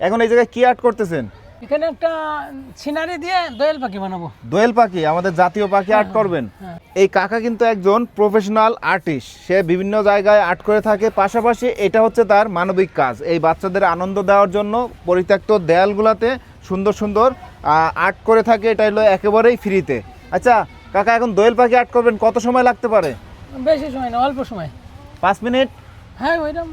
এখন এই জায়গায় কি আর্ট করতেছেন? এখানে একটা সিনারি দিয়ে দোয়েল পাখি বানাবো। দোয়েল পাখি আমাদের জাতীয় পাখি আর্ট করবেন। হ্যাঁ। এই কাকা কিন্তু একজন প্রফেশনাল আর্টিস্ট সে বিভিন্ন জায়গায় আর্ট করে থাকে পাশাপাশি এটা হচ্ছে তার মানবিক কাজ। এই বাচ্চাদের আনন্দ দেওয়ার জন্য পরিত্যক্ত দেয়ালগুলোতে সুন্দর সুন্দর আর্ট করে থাকে এটা হলো একেবারেই ফ্রিতে। আচ্ছা কাকা এখন দোয়েল পাখি আর্ট করবেন কত সময় লাগতে পারে? বেশি সময় না অল্প সময়। পাঁচ মিনিট? হ্যাঁ ওইরকম।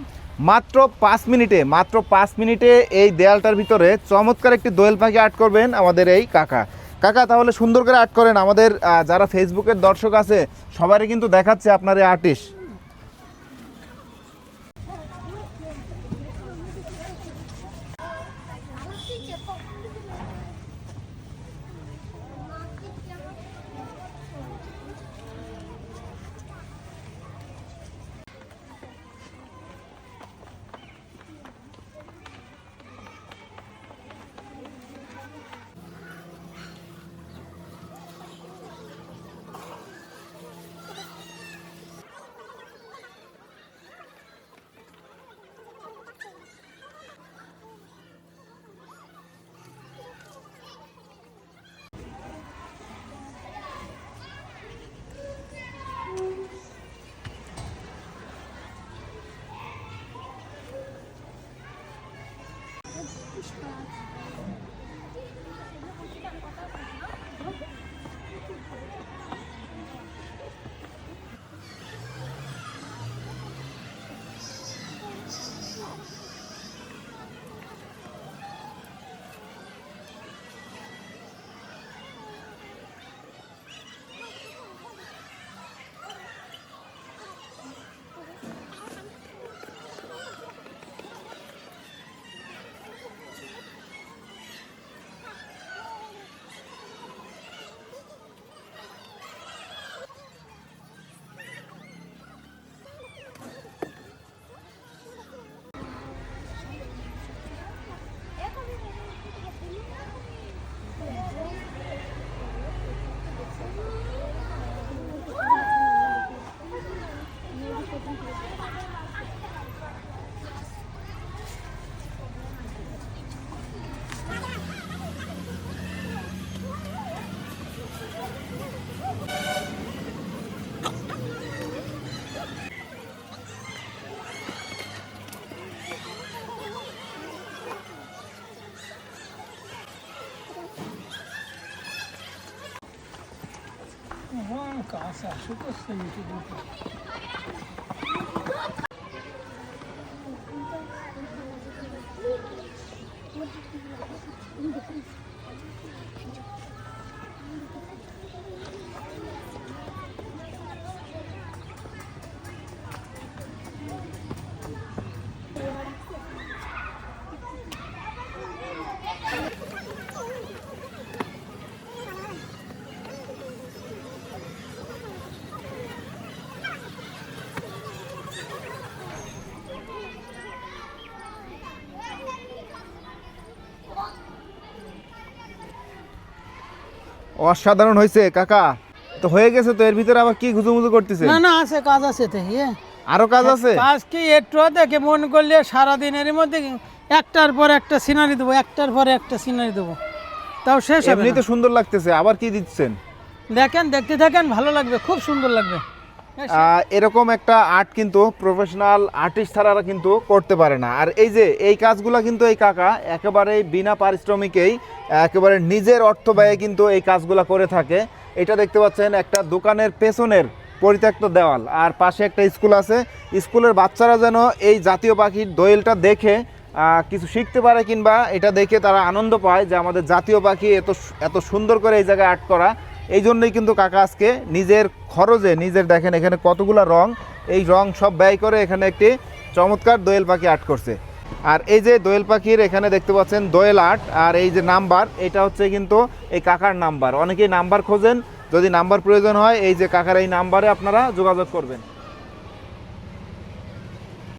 মাত্র পাঁচ মিনিটে, মাত্র পাঁচ মিনিটে এই দেয়ালটার ভিতরে চমৎকার একটি দোয়েল পাখি আর্ট করবেন আমাদের এই কাকা। কাকা, তাহলে সুন্দর করে আর্ট করেন। আমাদের যারা ফেসবুকের দর্শক আছে, সবারই কিন্তু দেখাচ্ছে আপনার এই আর্টিস্ট। 我刚三十多 caça. অসাধারণ হয়েছে কাকা। তো হয়ে গেছে তো এর ভিতরে আবার কি গুজুমুজু করতেছে? না না আছে কাজ আছে তো ইয়ে। আরও কাজ আছে? কাজ কি একটু দেখে মন করলে সারা দিনের মধ্যে একটার পর একটা সিনারি দেবো একটার পর একটা সিনারি দেবো। তাও শেষ হবে এমনি তো সুন্দর লাগতেছে আবার কি দিচ্ছেন? দেখেন দেখতে থাকেন ভালো লাগবে খুব সুন্দর লাগবে। এরকম একটা আর্ট কিন্তু প্রফেশনাল আর্টিস্ট ছাড়া কিন্তু করতে পারে না। আর এই যে, এই কাজগুলো কিন্তু এই কাকা একেবারেই বিনা পারিশ্রমিকেই, একেবারে নিজের অর্থ ব্যয়ে কিন্তু এই কাজগুলো করে থাকে। এটা দেখতে পাচ্ছেন, একটা দোকানের পেছনের পরিত্যক্ত দেওয়াল, আর পাশে একটা স্কুল আছে। স্কুলের বাচ্চারা যেন এই জাতীয় পাখির দোয়েলটা দেখে কিছু শিখতে পারে কিংবা এটা দেখে তারা আনন্দ পায় যে আমাদের জাতীয় পাখি এত এত সুন্দর করে এই জায়গায় আর্ট করা। এই জন্যই কিন্তু কাকা আজকে নিজের খরচে, নিজের দেখেন এখানে কতগুলো রং, এই রং সব ব্যয় করে এখানে একটি চমৎকার দোয়েল পাখি আর্ট করছে। আর এই যে দোয়েল পাখির এখানে দেখতে পাচ্ছেন দোয়েল আর্ট, আর এই যে নাম্বার, এটা হচ্ছে কিন্তু এই কাকার নাম্বার। অনেকেই নাম্বার খোঁজেন, যদি নাম্বার প্রয়োজন হয়, এই যে কাকার এই নাম্বারে আপনারা যোগাযোগ করবেন।